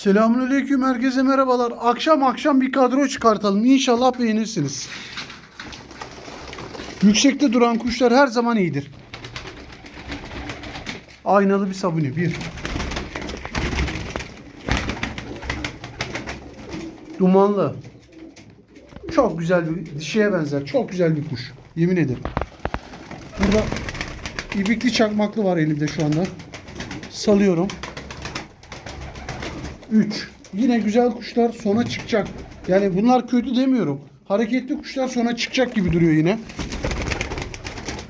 Selamünaleyküm herkese merhabalar. Akşam akşam bir kadro çıkartalım. İnşallah beğenirsiniz. Yüksekte duran kuşlar her zaman iyidir. Aynalı bir sabuni bir. Dumanlı. Çok güzel bir dişiye benzer. Çok güzel bir kuş. Yemin ederim. Burada ibikli çakmaklı var elimde şu anda. Salıyorum. 3. Yine güzel kuşlar sona çıkacak. Yani bunlar kötü demiyorum. Hareketli kuşlar sona çıkacak gibi duruyor yine.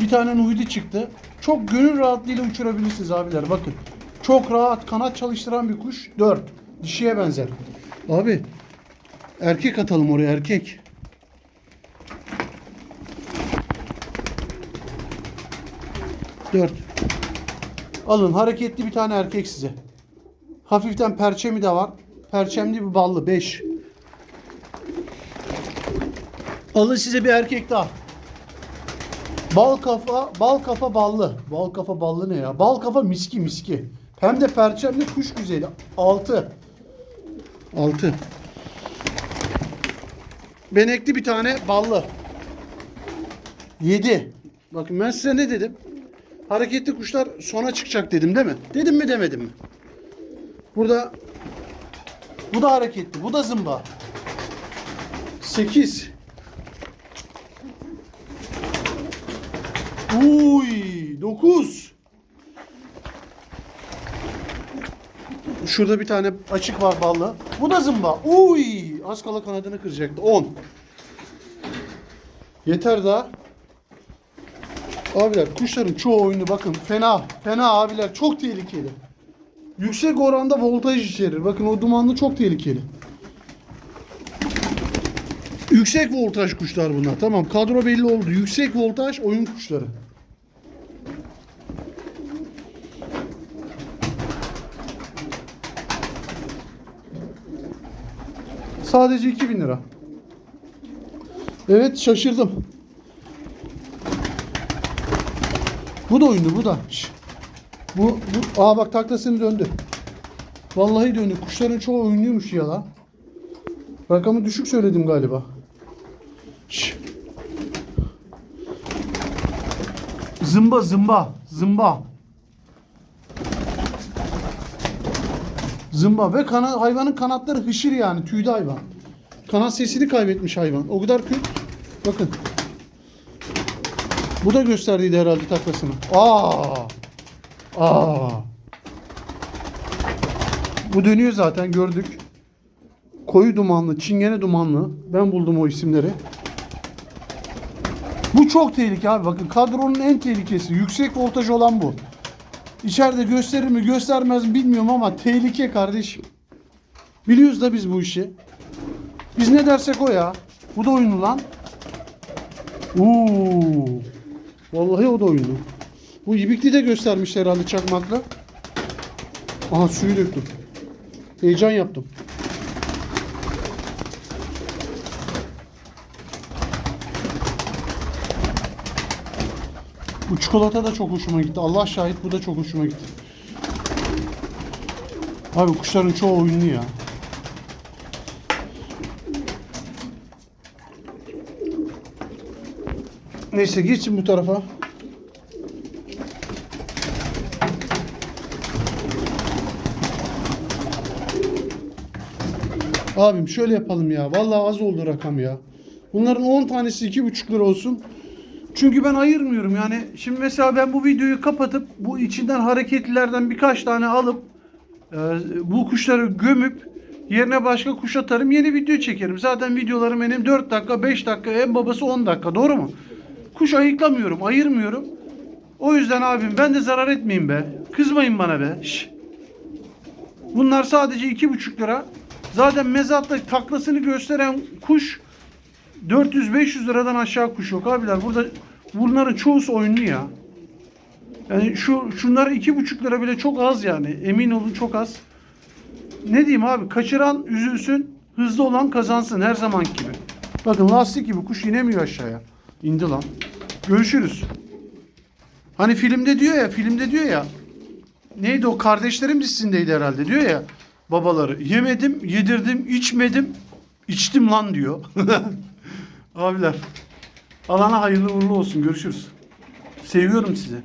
Bir tane Nuhidi çıktı. Çok gönül rahatlığıyla uçurabilirsiniz abiler. Bakın. Çok rahat kanat çalıştıran bir kuş. 4. Dişiye benzer. Abi erkek atalım oraya erkek. Dört. Alın hareketli bir tane erkek size. Hafiften perçemi de var. Perçemli bir ballı 5. Alın size bir erkek daha. Bal kafa, bal kafa ballı. Bal kafa ballı ne ya? Bal kafa miski miski. Hem de perçemli kuş güzeli. 6. 6. Benekli bir tane ballı. 7. Bakın ben size ne dedim? Hareketli kuşlar sona çıkacak dedim değil mi? Dedim mi demedim mi? Burada bu da hareketli. Bu da zımba. 8. Uy, 9. Şurada bir tane açık var ballı. Bu da zımba. Uy, az kala kanadını kıracaktı. 10. Yeter daha. Abiler kuşların çoğu oyunu bakın fena. Fena abiler çok tehlikeli. Yüksek oranda voltaj içerir. Bakın o dumanlı çok tehlikeli. Yüksek voltaj kuşlar bunlar. Tamam kadro belli oldu. Yüksek voltaj oyun kuşları. Sadece 2000 lira. Evet şaşırdım. Bu da oyundu bu da. Şş. Bu, bu aa bak taklasını döndü. Vallahi döndü. Kuşların çoğu oyunluymuş ya la. Rakamı düşük söyledim galiba. Şş. Zımba zımba zımba. Zımba ve kana, hayvanın kanatları hışır yani tüylü hayvan. Kanat sesini kaybetmiş hayvan. O kadar kötü. Bakın. Bu da gösterdiydi herhalde taklasını. Aa! Aa! Bu dönüyor zaten gördük. Koyu dumanlı, çingene dumanlı. Ben buldum o isimleri. Bu çok tehlike abi. Bakın kadronun en tehlikesi. Yüksek voltaj olan bu. İçeride gösterir mi göstermez mi bilmiyorum ama tehlike kardeşim. Biliyoruz da biz bu işi. Biz ne dersek o ya. Bu da oyunlu lan. Oo. Vallahi o da oyunlu. Bu ibikli de göstermiş herhalde çakmakla. Aha suyu döktüm. Heyecan yaptım. Bu çikolata da çok hoşuma gitti. Allah şahit bu da çok hoşuma gitti. Abi kuşların çoğu oyunlu ya. Neyse geçin bu tarafa. Abim şöyle yapalım ya. Vallahi az oldu rakam ya. Bunların 10 tanesi 2,5 lira olsun. Çünkü ben ayırmıyorum yani. Şimdi mesela ben bu videoyu kapatıp bu içinden hareketlilerden birkaç tane alıp e, bu kuşları gömüp yerine başka kuş atarım. Yeni video çekerim. Zaten videolarım benim 4 dakika, 5 dakika, en babası 10 dakika. Doğru mu? Kuş ayıklamıyorum, ayırmıyorum. O yüzden abim ben de zarar etmeyeyim be. Kızmayın bana be. Şş. Bunlar sadece 2,5 lira. Zaten mezatta taklasını gösteren kuş 400-500 liradan aşağı kuş yok abiler. Burada bunların çoğusu oyunlu ya. Yani şu şunlar iki buçuk lira bile çok az yani. Emin olun çok az. Ne diyeyim abi? Kaçıran üzülsün, hızlı olan kazansın her zaman gibi. Bakın lastik gibi kuş inemiyor aşağıya. İndi lan. Görüşürüz. Hani filmde diyor ya, filmde diyor ya. Neydi o? Kardeşlerim dizisindeydi herhalde diyor ya. Babaları. Yemedim, yedirdim, içmedim, içtim lan diyor. Abiler. Alana hayırlı uğurlu olsun. Görüşürüz. Seviyorum sizi.